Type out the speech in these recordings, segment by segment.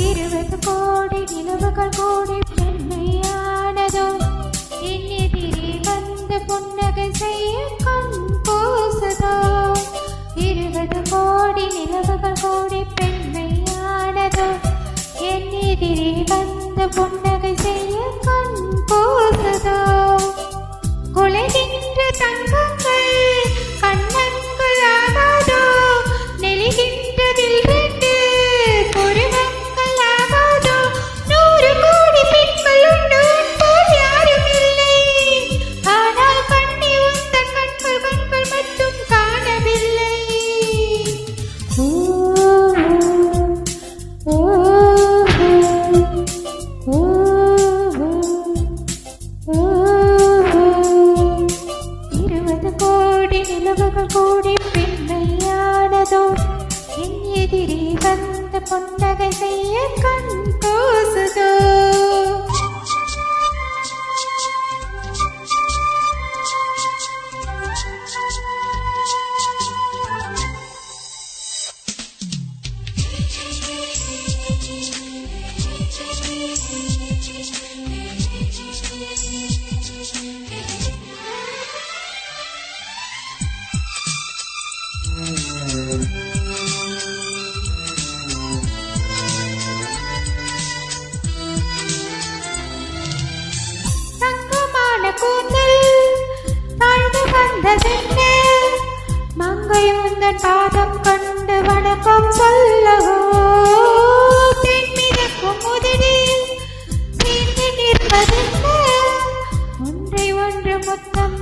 இருபது கோடி நிலவுகள் கோடி பெண்மையானதோ? என் எதிரே வந்து புன்னகை செய்ய கண் பூசதோ? இருபது கோடி நிலவுகள் கோடி பெண்மையானதோ? என் எதிரே வந்து புன்னகை செய்ய கண் பூசதோ? குலைகின்ற தங்கங்கள் செலவுகள் கூடி கோடி பெண்மையானதோ என் எதிரே வந்த பொன்னகை செய்ய கண் கூசுதோ. மங்கை உந்தன் பாதம் கண்டு வணக்கம் சொல்லவோ? தென்மிதக்கும் முதலில் நீண்டு ஒன்றை ஒன்று மொத்தம்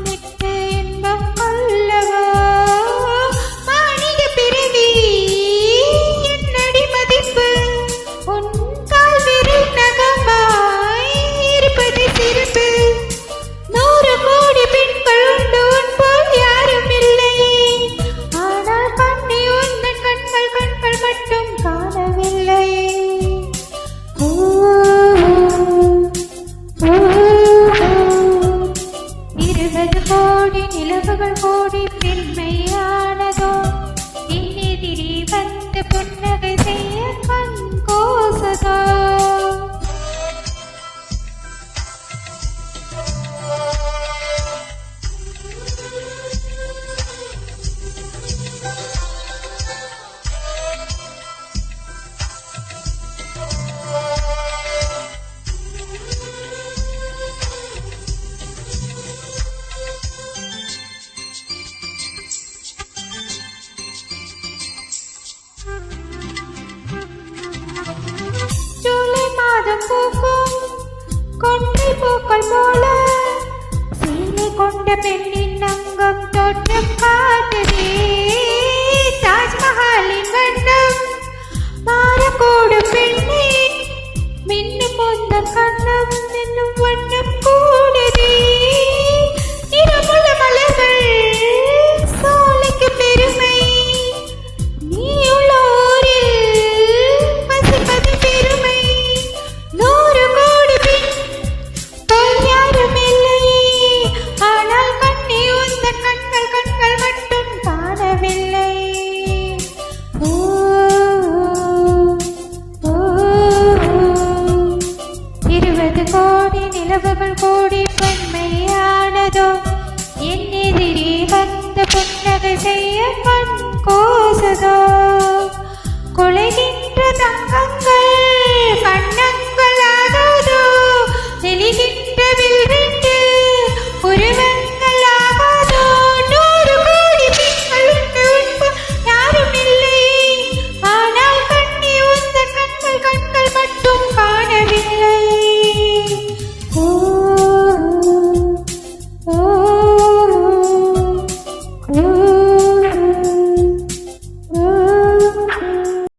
புன்னகை கண்ணம் கூடி பெண்மையானதோ என் எதிரே வந்து புன்னகை செய்ய மண் கோசதோ. கொலைகின்ற தங்கங்கள்